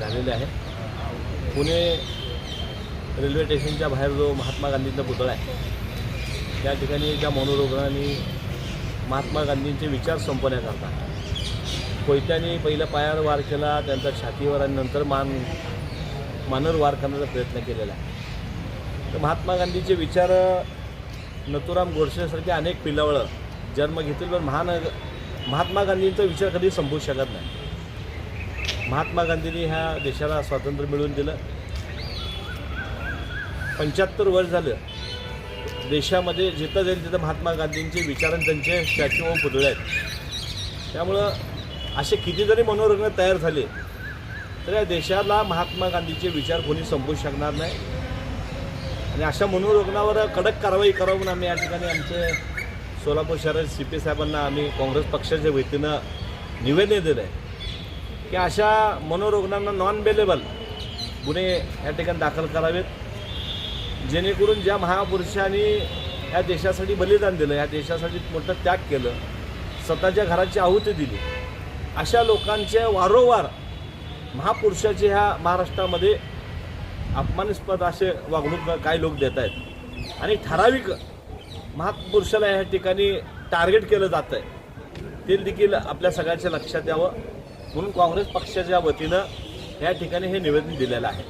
झालेले आहे. पुणे रेल्वे स्टेशनच्या बाहेर जो महात्मा गांधींचा पुतळा आहे त्या ठिकाणी त्या मनोरुग्णांनी महात्मा गांधींचे विचार संपवण्याकरता कोयत्याने पहिल्या पायावर वार केला त्यांचा छातीवर आणि नंतर मान मानर वार करण्याचा प्रयत्न केलेला आहे. तर महात्मा गांधीचे विचार नथुराम गोडसेसारखे अनेक पिलावळं जन्म घेतील पण महान महात्मा गांधींचा विचार कधी संपू शकत नाही. महात्मा गांधींनी ह्या देशाला स्वातंत्र्य मिळवून दिलं. पंच्याहत्तर वर्ष झालं. देशामध्ये जिथं जाईल तिथं महात्मा गांधींचे विचार आणि त्यांचे स्टॅच्यू व पुतळे आहेत. त्यामुळं असे किती जरी मनोरुग्ण तयार झाले तर या देशाला महात्मा गांधीचे विचार कोणी संपू शकणार नाही. आणि अशा मनोरुग्णावर कडक कारवाई करावं म्हणून आम्ही या ठिकाणी आमचे सोलापूर शहरात सी पी साहेबांना आम्ही काँग्रेस पक्षाच्या वतीनं निवेदन दिलं आहे की अशा मनोरुग्णांना नॉन बेलेबल गुन्हे या ठिकाणी दाखल करावेत. जेणेकरून ज्या महापुरुषांनी या देशासाठी बलिदान दिलं या देशासाठी मोठं त्याग केलं स्वतःच्या घराची आहुती दिली अशा लोकांचे वारंवार महापुरुषाचे ह्या महाराष्ट्रामध्ये अपमानास्पद असे वागणूक काही लोक देत आहेत. आणि ठराविक महापुरुषाला या ठिकाणी टार्गेट केलं जातं आहे ते देखील आपल्या सगळ्यांच्या लक्षात यावं. म्हणून काँग्रेस पक्षाच्या वतीनं या ठिकाणी हे निवेदन दिलेलं आहे.